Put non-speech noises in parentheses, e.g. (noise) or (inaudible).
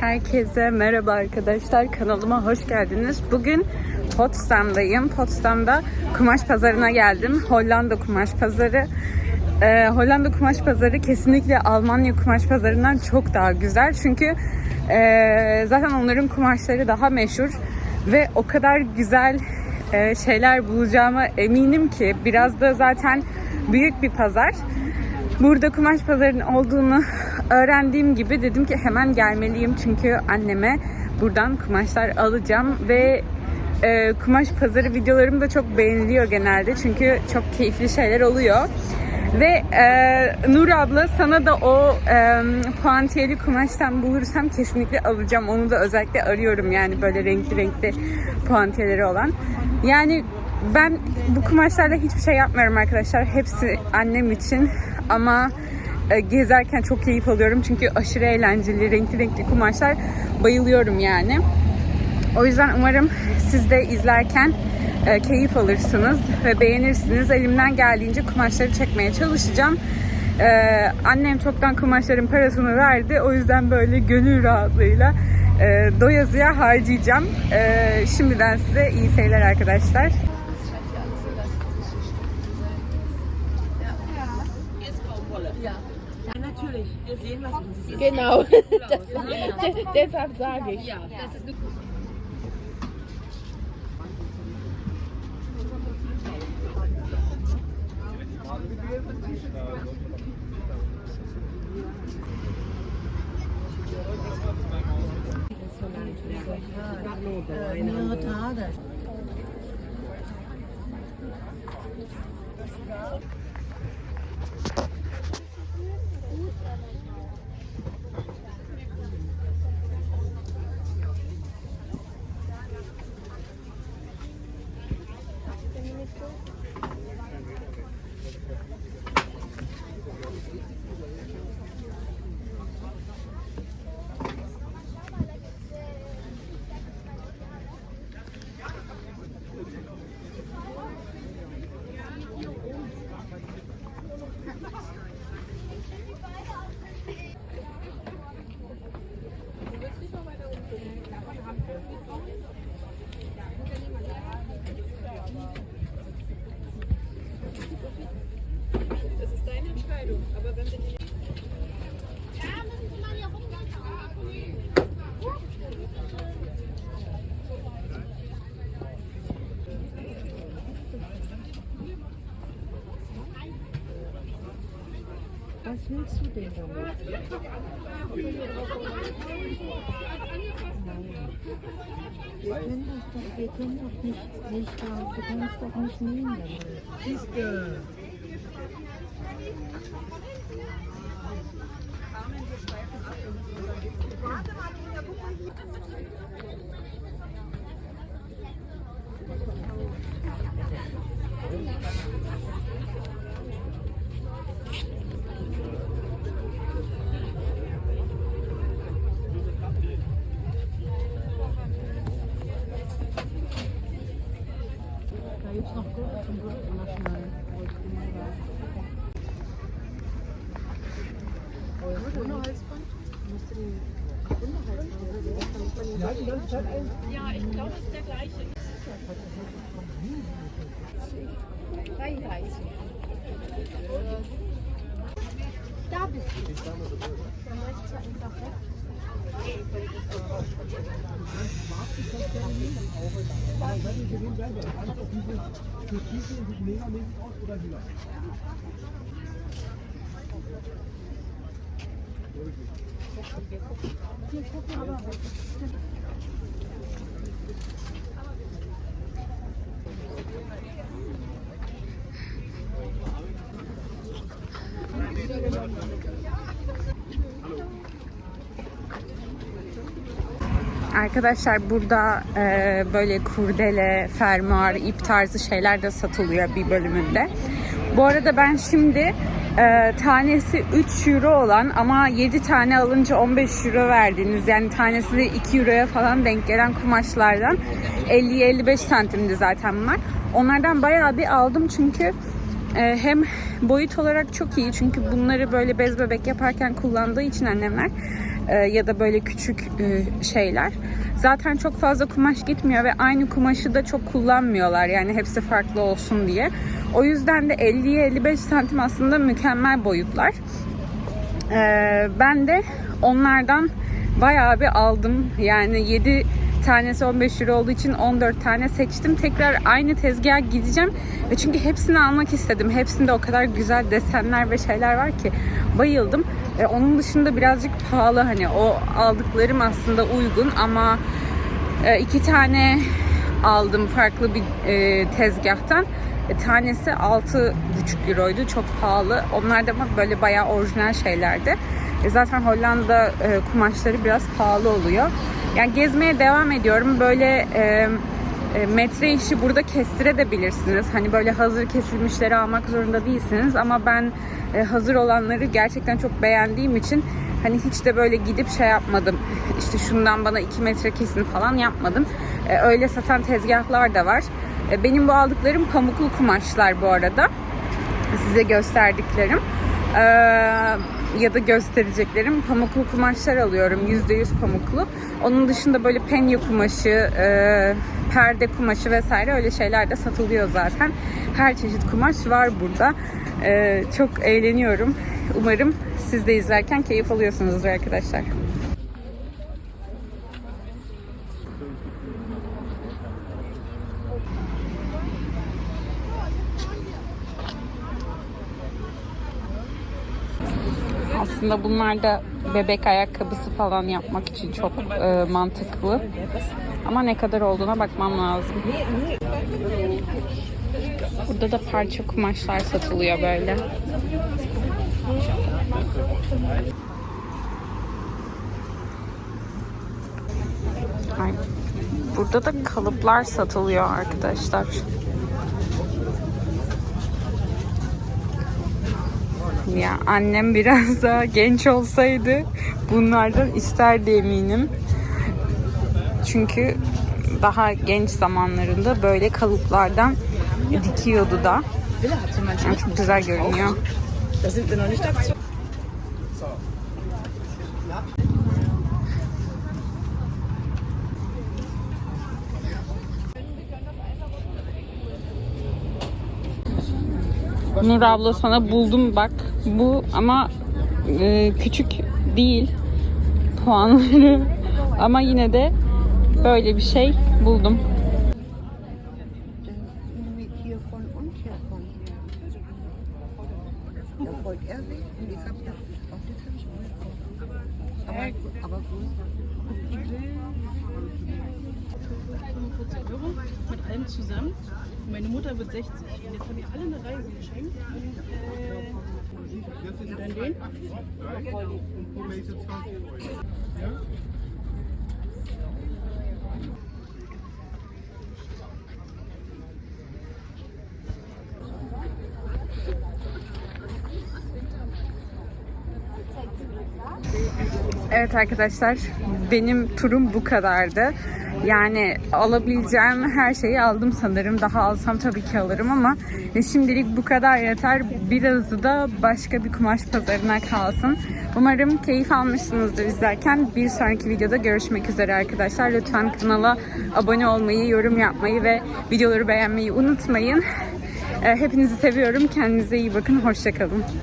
Herkese merhaba arkadaşlar. Kanalıma hoş geldiniz. Bugün Potsdam'dayım. Potsdam'da kumaş pazarına geldim. Hollanda kumaş pazarı. Ee, Hollanda kumaş pazarı kesinlikle Almanya kumaş pazarından çok daha güzel. Çünkü e, zaten onların kumaşları daha meşhur ve o kadar güzel e, şeyler bulacağıma eminim ki biraz da zaten büyük bir pazar. Burada kumaş pazarının olduğunu öğrendiğim gibi dedim ki hemen gelmeliyim çünkü anneme buradan kumaşlar alacağım ve e, kumaş pazarı videolarım da çok beğeniliyor genelde çünkü çok keyifli şeyler oluyor. Ve e, Nur abla sana da o e, puantiyeli kumaştan bulursam kesinlikle alacağım. Onu da özellikle arıyorum yani böyle renkli renkli puantiyeleri olan. Yani ben bu kumaşlarla hiçbir şey yapmıyorum arkadaşlar. Hepsi annem için ama gezerken çok keyif alıyorum. Çünkü aşırı eğlenceli, renkli renkli kumaşlar. Bayılıyorum yani. O yüzden umarım siz de izlerken e, keyif alırsınız ve beğenirsiniz. Elimden geldiğince kumaşları çekmeye çalışacağım. E, annem çoktan kumaşların parasını verdi. O yüzden böyle gönül rahatlığıyla e, doyasıya harcayacağım. E, şimdiden size iyi seyirler arkadaşlar. Natürlich. Wir sehen, was uns ist. Genau, (laughs) das, deshalb sage ich. Ja, das ist mehrere Tage. Das ist deine Entscheidung, aber wenn sie nicht. Was willst du denn damit? Wir können doch, wir können doch nicht, nicht, du kannst doch nicht nehmen. Siehst. Warte mal. Ja, ich glaube, es ist der gleiche. 33. Da bist du. Dann rechts einfach weg. Hier gucken aber weg. Arkadaşlar burada e, böyle kurdele, fermuar, ip tarzı şeyler de satılıyor bir bölümünde. Bu arada ben şimdi e, tanesi 3 euro olan ama 7 tane alınca 15 euro verdiğiniz yani tanesi de 2 euroya falan denk gelen kumaşlardan. 50-55 santimdi zaten bunlar. Onlardan bayağı bir aldım çünkü e, hem boyut olarak çok iyi. Çünkü bunları böyle bez bebek yaparken kullandığı için annemler e, ya da böyle küçük e, şeyler. Zaten çok fazla kumaş gitmiyor ve aynı kumaşı da çok kullanmıyorlar. Yani hepsi farklı olsun diye. O yüzden de 50'ye 55 santim aslında mükemmel boyutlar. Ee, ben de onlardan bayağı bir aldım. Yani 7 tanesi 15 euro olduğu için 14 tane seçtim. Tekrar aynı tezgaha gideceğim. Ve çünkü hepsini almak istedim. Hepsinde o kadar güzel desenler ve şeyler var ki bayıldım. Ee, onun dışında birazcık pahalı hani o aldıklarım aslında uygun ama e, iki tane aldım farklı bir e, tezgahtan. E, tanesi 6,5 euroydu. Çok pahalı. Onlar da böyle bayağı orijinal şeylerdi. E, zaten Hollanda e, kumaşları biraz pahalı oluyor. Yani gezmeye devam ediyorum. Böyle e, e, metre işi burada kestirebilirsiniz. Hani böyle hazır kesilmişleri almak zorunda değilsiniz. Ama ben e, hazır olanları gerçekten çok beğendiğim için hani hiç de böyle gidip şey yapmadım. İşte şundan bana 2 metre kesin falan yapmadım. E, öyle satan tezgahlar da var. E, benim bu aldıklarım pamuklu kumaşlar bu arada. Size gösterdiklerim. E, ya da göstereceklerim pamuklu kumaşlar alıyorum. %100 pamuklu. Onun dışında böyle penye kumaşı, e, perde kumaşı vesaire öyle şeyler de satılıyor zaten. Her çeşit kumaş var burada. E, çok eğleniyorum. Umarım siz de izlerken keyif alıyorsunuzdur arkadaşlar. Aslında bunlar da bebek ayakkabısı falan yapmak için çok e, mantıklı. Ama ne kadar olduğuna bakmam lazım. Burada da parça kumaşlar satılıyor böyle. Ay, Burada da kalıplar satılıyor arkadaşlar. Ya annem biraz (laughs) daha genç olsaydı bunlardan isterdi eminim. Çünkü daha genç zamanlarında böyle kalıplardan dikiyordu da. Yani çok güzel görünüyor. Nur abla sana buldum bak. Bu ama e, küçük değil puanları. (laughs) Ama yine de böyle bir şey buldum. Mit hier Euro mit allem zusammen. Meine Mutter wird 60. Und jetzt habe ich alle eine Reise geschenkt. Äh, und dann den. Evet arkadaşlar benim turum bu kadardı. Yani alabileceğim her şeyi aldım sanırım. Daha alsam tabii ki alırım ama şimdilik bu kadar yeter. Birazı da başka bir kumaş pazarına kalsın. Umarım keyif almışsınızdır izlerken. Bir sonraki videoda görüşmek üzere arkadaşlar. Lütfen kanala abone olmayı, yorum yapmayı ve videoları beğenmeyi unutmayın. Hepinizi seviyorum. Kendinize iyi bakın. Hoşçakalın.